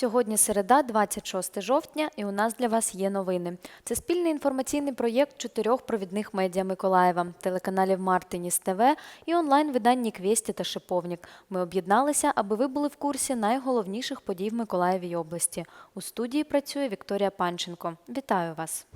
Сьогодні середа, 26 жовтня, і у нас для вас є новини. Це спільний інформаційний проєкт чотирьох провідних медіа Миколаєва, телеканалів Мартиніс ТВ і онлайн-виданні Квєсті та Шиповнік. Ми об'єдналися, аби ви були в курсі найголовніших подій в Миколаєвій області. У студії працює Вікторія Панченко. Вітаю вас!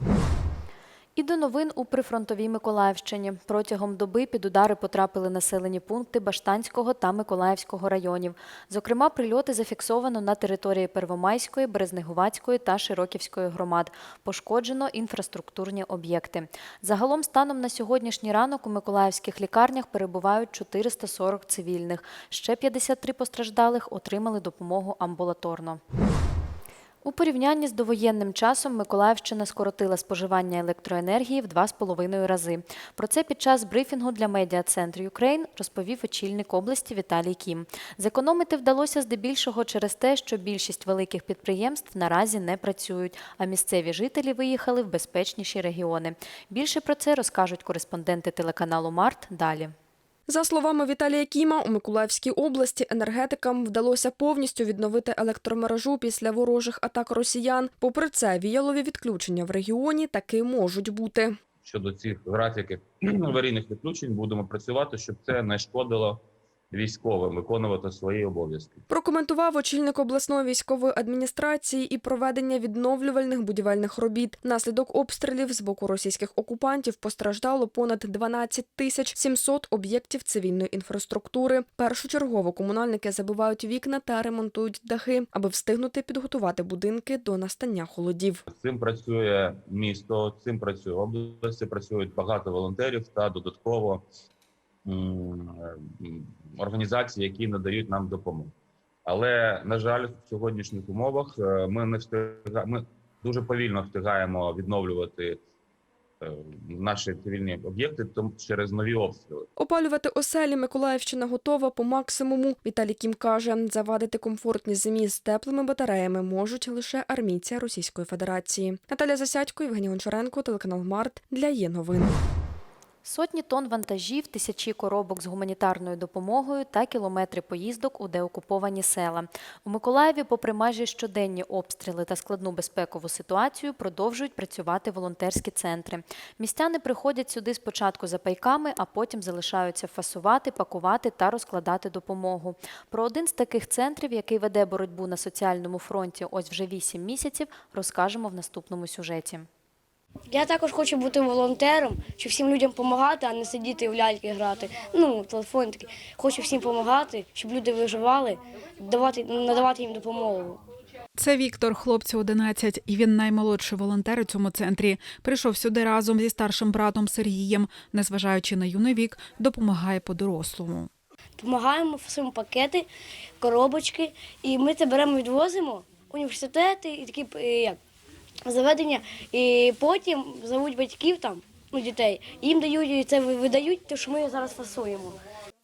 І до новин у прифронтовій Миколаївщині. Протягом доби під удари потрапили населені пункти Баштанського та Миколаївського районів. Зокрема, прильоти зафіксовано на території Первомайської, Березнегувацької та Широківської громад. Пошкоджено інфраструктурні об'єкти. Загалом, станом на сьогоднішній ранок у миколаївських лікарнях перебувають 440 цивільних. Ще 53 постраждалих отримали допомогу амбулаторно. У порівнянні з довоєнним часом Миколаївщина скоротила споживання електроенергії в два з половиною рази. Про це під час брифінгу для медіа-центру Юкрейн розповів очільник області Віталій Кім. Зекономити вдалося здебільшого через те, що більшість великих підприємств наразі не працюють, а місцеві жителі виїхали в безпечніші регіони. Більше про це розкажуть кореспонденти телеканалу Март далі. За словами Віталія Кіма, у Миколаївській області енергетикам вдалося повністю відновити електромережу після ворожих атак росіян. Попри це, віялові відключення в регіоні таки можуть бути. щодо цих графіків аварійних відключень будемо працювати, щоб це не шкодило військовим виконувати свої обов'язки. Прокоментував очільник обласної військової адміністрації і проведення відновлювальних будівельних робіт. Внаслідок обстрілів з боку російських окупантів постраждало понад 12 тисяч 700 об'єктів цивільної інфраструктури. Першочергово комунальники забивають вікна та ремонтують дахи, аби встигнути підготувати будинки до настання холодів. Цим працює місто, цим працює область, працюють багато волонтерів та додатково організацій, які надають нам допомогу. Але на жаль, в сьогоднішніх умовах е, ми не встигаємо, ми дуже повільно встигаємо відновлювати е, наші цивільні об'єкти тому через нові обстріли. Опалювати оселі Миколаївщина готова по максимуму. Віталій Кім каже, завадити комфортні зимі з теплими батареями можуть лише армійці Російської Федерації. Наталя Засядько, Євгеній Гончаренко, телеканал Март для є новин. Сотні тонн вантажів, тисячі коробок з гуманітарною допомогою та кілометри поїздок у деокуповані села. У Миколаєві, попри майже щоденні обстріли та складну безпекову ситуацію, продовжують працювати волонтерські центри. Містяни приходять сюди спочатку за пайками, а потім залишаються фасувати, пакувати та розкладати допомогу. Про один з таких центрів, який веде боротьбу на соціальному фронті ось вже 8 місяців, розкажемо в наступному сюжеті. Я також хочу бути волонтером, щоб всім людям допомагати, а не сидіти в ляльки грати. Ну, телефон такий. Хочу всім допомагати, щоб люди виживали, давати, надавати їм допомогу. Це Віктор, хлопцю 11, і він наймолодший волонтер у цьому центрі. Прийшов сюди разом зі старшим братом Сергієм. Незважаючи на юний вік, допомагає по-дорослому. Допомагаємо всім пакети, коробочки, і ми це беремо, відвозимо університети і такі е, як, заведення. І потім зовуть батьків там, ну, дітей, їм дають це видають, тому що ми зараз фасуємо.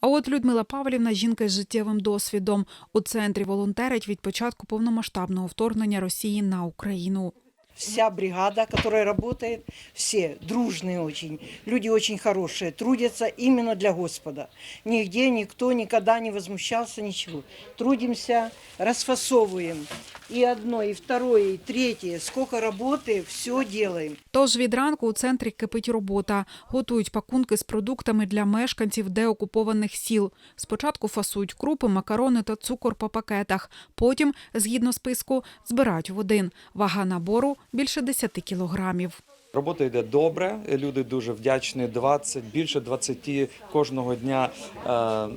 А от Людмила Павлівна, жінка з життєвим досвідом, у центрі волонтерить від початку повномасштабного вторгнення Росії на Україну Вся бригада, которая работает, все дружные очень, люди очень хорошие, трудятся именно для Господа. Нигде никто никогда не возмущался, ничего. Трудимся, расфасовываем. И одно, и второе, и третье. Сколько работы, все делаем. Тож від ранку у центрі кипить робота. Готують пакунки з продуктами для мешканців деокупованих сіл. Спочатку фасують крупи, макарони та цукор по пакетах. Потім, згідно списку, збирають в один. Вага набору більше 10 кілограмів. Робота йде добре. Люди дуже вдячні. 20, більше 20 кожного дня е,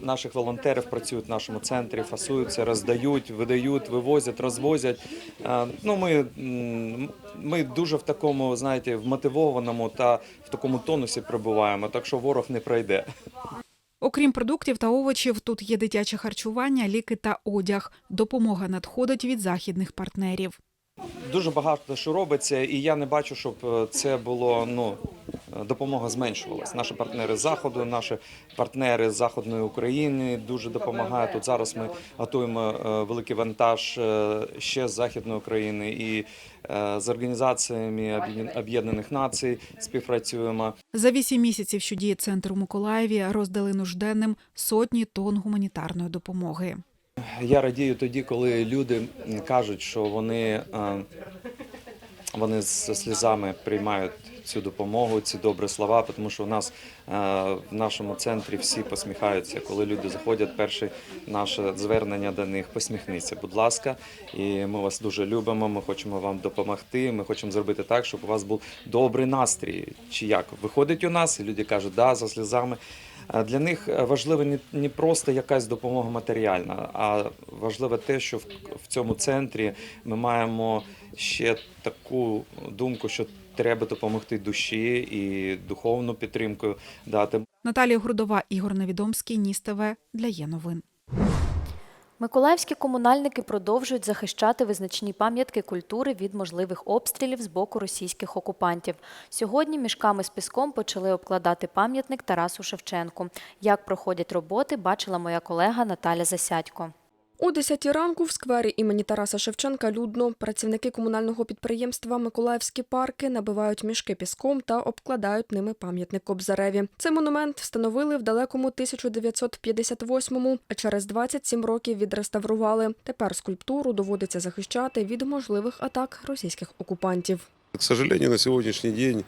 наших волонтерів працюють в нашому центрі, фасуються, роздають, видають, вивозять, розвозять. Е, ну, ми, ми дуже в такому, знаєте, вмотивованому та в такому тонусі перебуваємо, так що ворог не пройде. Окрім продуктів та овочів, тут є дитяче харчування, ліки та одяг. Допомога надходить від західних партнерів. Дуже багато що робиться, і я не бачу, щоб е, це було ну е, допомога зменшувалась. Наші партнери з заходу, наші партнери з заходної України дуже допомагають. Тут зараз ми готуємо е, великий вантаж ще з західної України і з організаціями Об'єднаних Націй співпрацюємо. За вісім місяців, що діє центр у Миколаєві, роздали нужденним сотні тонн гуманітарної допомоги. Я радію тоді, коли люди кажуть, що вони, е, вони з слізами приймають цю допомогу, ці добрі слова, тому що у нас е, в нашому центрі всі посміхаються. Коли люди заходять, перше наше звернення до них посміхніться, будь ласка, і ми вас дуже любимо. Ми хочемо вам допомогти. Ми хочемо зробити так, щоб у вас був добрий настрій. Чи як виходить у нас, і люди кажуть, да, за сльозами. Е, Для них важливо не, не просто якась допомога матеріальна, а важливо те, що в цьому центрі ми маємо ще таку думку, що треба допомогти душі і духовну підтримку дати. Наталія Грудова, Ігор Невідомський, Ніс ТВ для є новин. Миколаївські комунальники продовжують захищати визначні пам'ятки культури від можливих обстрілів з боку російських окупантів. Сьогодні мішками з піском почали обкладати пам'ятник Тарасу Шевченку. Як проходять роботи, бачила моя колега Наталя Засядько. О 10 ранку в сквері імені Тараса Шевченка людно працівники комунального підприємства Миколаївські парки набивають мішки піском та обкладають ними пам'ятник Кобзареві. Цей монумент встановили в далекому 1958-му, а через 27 років відреставрували. Тепер скульптуру доводиться захищати від можливих атак російських окупантів. К сожалению, на сегодняшний день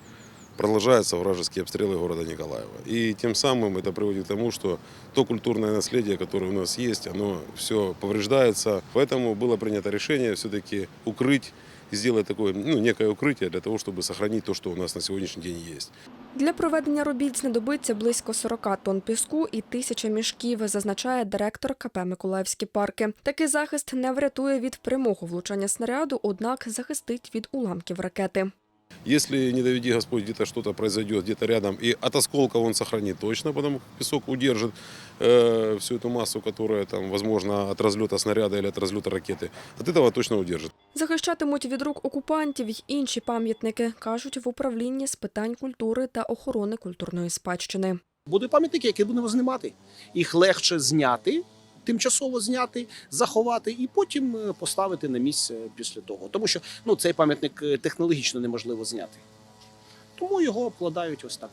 продолжаются вражеские обстрелы города Николаева. И тем самым это приводит к тому, что то культурное наследие, которое у нас есть, оно все повреждается. Поэтому было принято решение все-таки укрыть, сделать такое, ну, некое укрытие для того, чтобы сохранить то, что у нас на сегодняшний день есть. Для проведення робіт знадобиться близько 40 тонн піску і тисяча мішків, зазначає директор КП Миколаївські парки. Такий захист не врятує від прямого влучання снаряду, однак захистить від уламків ракети. Если, не доведи Господь, где-то что-то произойдет, где-то рядом, и от осколков он сохранит точно, потому что песок удержит э, всю эту массу, которая, там, возможно, от разлета снаряда или от разлета ракеты. От этого точно удержит. Захищатимуть від рук окупантів й інші пам'ятники, кажуть в управлінні з питань культури та охорони культурної спадщини. Будуть пам'ятники, які будемо знімати. Їх легше зняти, тимчасово зняти, заховати і потім е, поставити на місце після того. Тому що ну, цей пам'ятник е, технологічно неможливо зняти. Тому його обкладають ось так.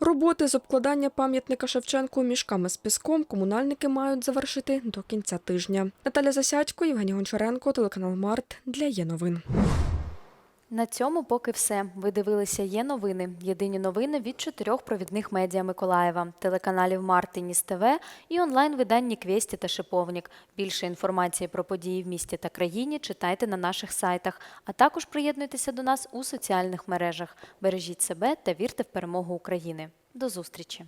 Роботи з обкладання пам'ятника Шевченку мішками з піском комунальники мають завершити до кінця тижня. Наталя Засядько, Євгеній Гончаренко, телеканал Март для є новин. На цьому поки все. Ви дивилися є новини. Єдині новини від чотирьох провідних медіа Миколаєва, телеканалів Мартиніс ТВ і онлайн-виданні Квєсті та Шиповник. Більше інформації про події в місті та країні читайте на наших сайтах, а також приєднуйтеся до нас у соціальних мережах. Бережіть себе та вірте в перемогу України. До зустрічі!